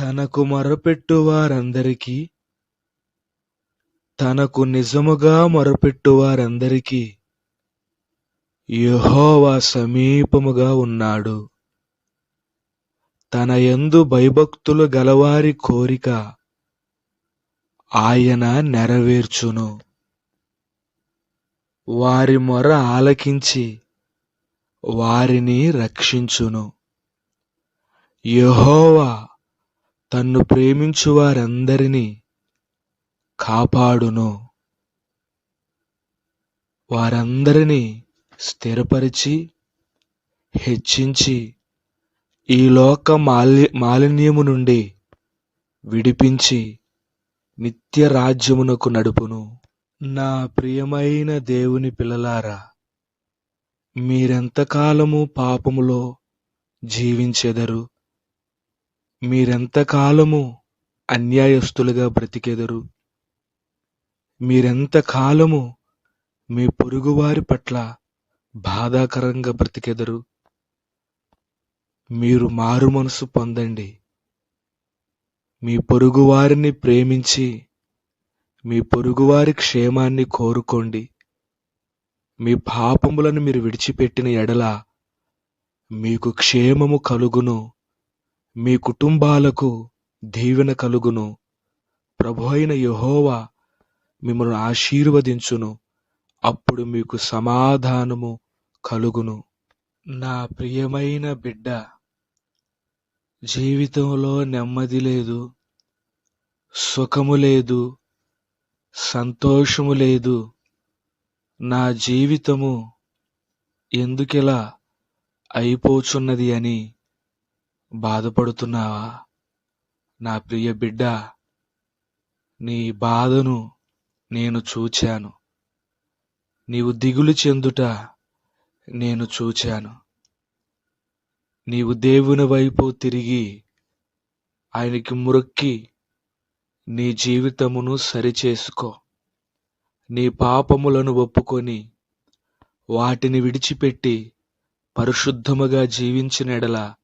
తనకు మొరపెట్టు వారందరికీ తనకు నిజముగా మొరపెట్టు వారందరికీ యెహోవా సమీపముగా ఉన్నాడు. తన యందు భయభక్తులు గలవారి కోరిక ఆయన నెరవేర్చును. వారి మొర ఆలకించి వారిని రక్షించును. యహోవా తన్ను ప్రేమించు వారందరినీ కాపాడును. వారందరినీ స్థిరపరిచి హెచ్చించి ఈ లోక మాలి మాలిన్యము నుండి విడిపించి నిత్య రాజ్యమునకు నడుపును. నా ప్రియమైన దేవుని పిల్లలారా మీరెంతకాలము పాపములో జీవించెదరు. మీరెంతకాలము అన్యాయస్తులుగా బ్రతికెదరు? మీరెంతకాలము మీ పొరుగువారి పట్ల బాధాకరంగా బ్రతికెదరు? మీరు మారు మనసు పొందండి. మీ పొరుగువారిని ప్రేమించి మీ పొరుగువారి క్షేమాన్ని కోరుకోండి. మీ పాపములను మీరు విడిచిపెట్టిన ఎడల మీకు క్షేమము కలుగును. మీ కుటుంబాలకు దీవెన కలుగును. ప్రభు అయిన యహోవా మిమ్మల్ని ఆశీర్వదించును. అప్పుడు మీకు సమాధానము కలుగును. నా ప్రియమైన బిడ్డ జీవితంలో నెమ్మది లేదు సుఖము లేదు సంతోషము లేదు. నా జీవితము ఎందుకిలా అయిపోచున్నది అని బాధపడుతున్నావా? నా ప్రియ బిడ్డ నీ బాధను నేను చూచాను. నీవు దిగులు చెందుట నేను చూచాను. నీవు దేవుని వైపు తిరిగి ఆయనకి మురక్కి నీ జీవితమును సరిచేసుకో. నీ పాపములను ఒప్పుకొని వాటిని విడిచిపెట్టి పరిశుద్ధముగా జీవించినెడల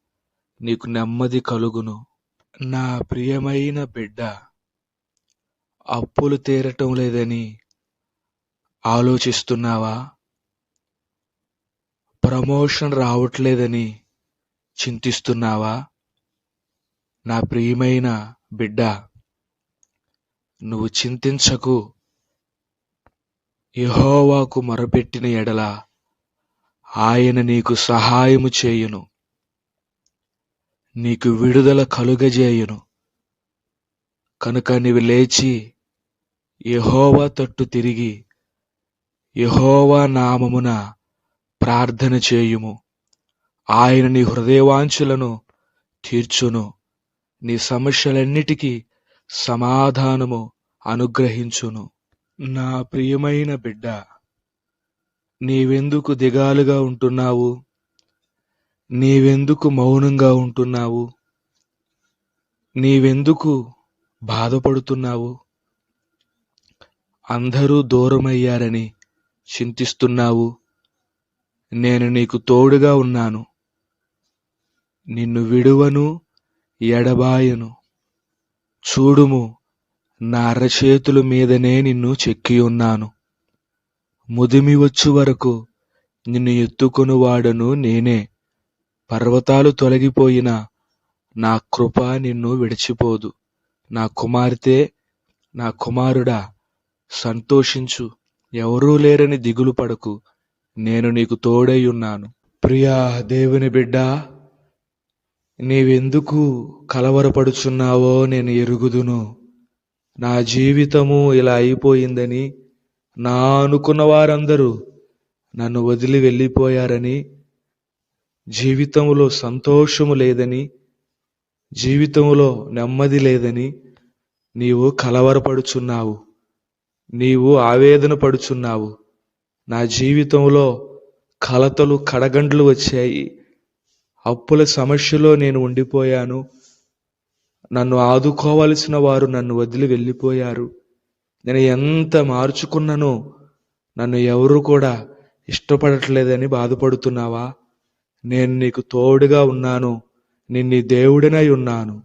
నీకు నెమ్మది కలుగును. నా ప్రియమైన బిడ్డ అప్పులు తీరటం లేదని ఆలోచిస్తున్నావా? ప్రమోషన్ రావట్లేదని చింతిస్తున్నావా? నా ప్రియమైన బిడ్డ నువ్వు చింతించకు. యహోవాకు మొరపెట్టిన ఎడల ఆయన నీకు సహాయము చేయును. నీకు విడుదల కలుగజేయును. కనుక నీవు లేచి యహోవా తట్టు తిరిగి యహోవా నామమున ప్రార్థన చేయుము. ఆయన నీ హృదయవాంఛలను తీర్చును. నీ సమస్యలన్నిటికీ సమాధానము అనుగ్రహించును. నా ప్రియమైన బిడ్డ నీవెందుకు దిగాలుగా ఉంటున్నావు? నీవెందుకు మౌనంగా ఉంటున్నావు? నీవెందుకు బాధపడుతున్నావు? అందరూ దూరమయ్యారని చింతిస్తున్నావు. నేను నీకు తోడుగా ఉన్నాను. నిన్ను విడువను ఎడబాయను. చూడుము నా అరచేతుల మీదనే నిన్ను చెక్కి ఉన్నాను. ముదిమి వచ్చు వరకు నిన్ను ఎత్తుకొనువాడను నేనే. పర్వతాలు తొలగిపోయిన నా కృప నిన్ను విడిచిపోదు. నా కుమార్తె నా కుమారుడా సంతోషించు. ఎవరూ లేరని దిగులు పడకు. నేను నీకు తోడై ఉన్నాను. ప్రియా దేవుని బిడ్డ నీవెందుకు కలవరపడుచున్నావో నేను ఎరుగుదును. నా జీవితము ఇలా అయిపోయిందని నా అనుకున్న వారందరూ నన్ను వదిలి వెళ్ళిపోయారని జీవితంలో సంతోషము లేదని జీవితంలో నెమ్మది లేదని నీవు కలవరపడుచున్నావు. నీవు ఆవేదన పడుచున్నావు. నా జీవితంలో కలతలు కడగండ్లు వచ్చాయి. అప్పుల సమస్యలో నేను ఉండిపోయాను. నన్ను ఆదుకోవలసిన వారు నన్ను వదిలి వెళ్ళిపోయారు. నేను ఎంత మార్చుకున్నానో నన్ను ఎవరు కూడా ఇష్టపడట్లేదని బాధపడుతున్నావా? నేను నీకు తోడుగా ఉన్నాను. నిన్ని దేవుడినై ఉన్నాను.